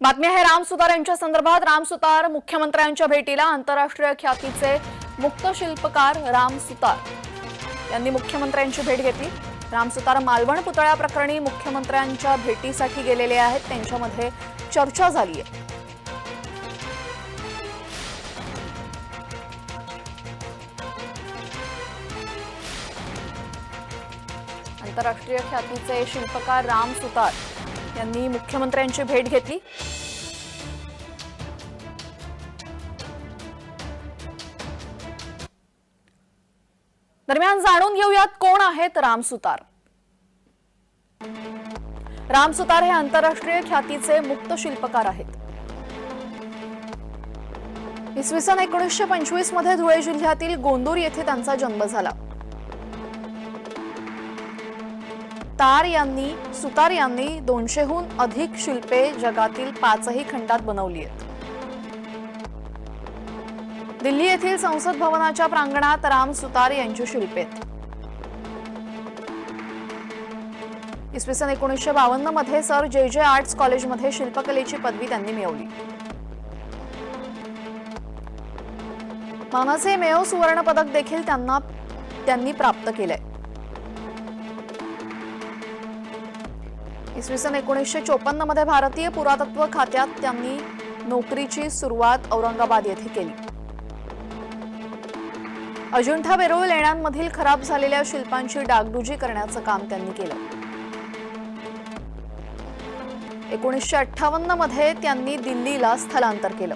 बातमी आहे राम सुतार यांच्या संदर्भात. राम सुतार मुख्यमंत्र्यांच्या भेटीला आंतरराष्ट्रीय ख्यातीचे मुक्त शिल्पकार राम सुतार. यांनी मुख्यमंत्र्यांची भेट घेतली. राम सुतार मालवण पुतळ्या प्रकरणी मुख्यमंत्र्यांच्या भेटीसाठी गेलेले आहेत. त्यांच्यामध्ये चर्चा झाली आहे. आंतरराष्ट्रीय ख्यातीचे शिल्पकार राम सुतार. यांनी मुख्यमंत्र्यांची भेट घेतली. दरम्यान जाणून घेऊयात कोण आहेत राम सुतार. राम सुतार हे आंतरराष्ट्रीय ख्यातीचे मुक्त शिल्पकार आहेत. इसवी सन एकोणीसशे पंचवीसमध्ये धुळे जिल्ह्यातील गोंदूर येथे त्यांचा जन्म झाला. तार यांनी सुतार यांनी दोनशेहून अधिक शिल्पे जगातील पाचही खंडात बनवली आहेत. दिल्ली येथील संसद भवनाच्या प्रांगणात राम सुतार यांची शिल्पे आहेत. इसवी सन एकोणीसशे बावन्नमध्ये सर जे जे आर्ट्स कॉलेजमध्ये शिल्पकलेची पदवी त्यांनी मिळवली. मानाचे मेयो सुवर्ण पदक देखील त्यांना त्यांनी प्राप्त केलंय. इसवी सन एकोणीसशे चोपन्नमध्ये भारतीय पुरातत्व खात्यात त्यांनी नोकरीची सुरुवात औरंगाबाद येथे केली. अजिंठा वेरूळ लेण्यांमधील खराब झालेल्या शिल्पांची डागडुजी करण्याचं काम त्यांनी केलं. एकोणीसशे अठ्ठावन्नमध्ये त्यांनी दिल्लीला स्थलांतर केलं.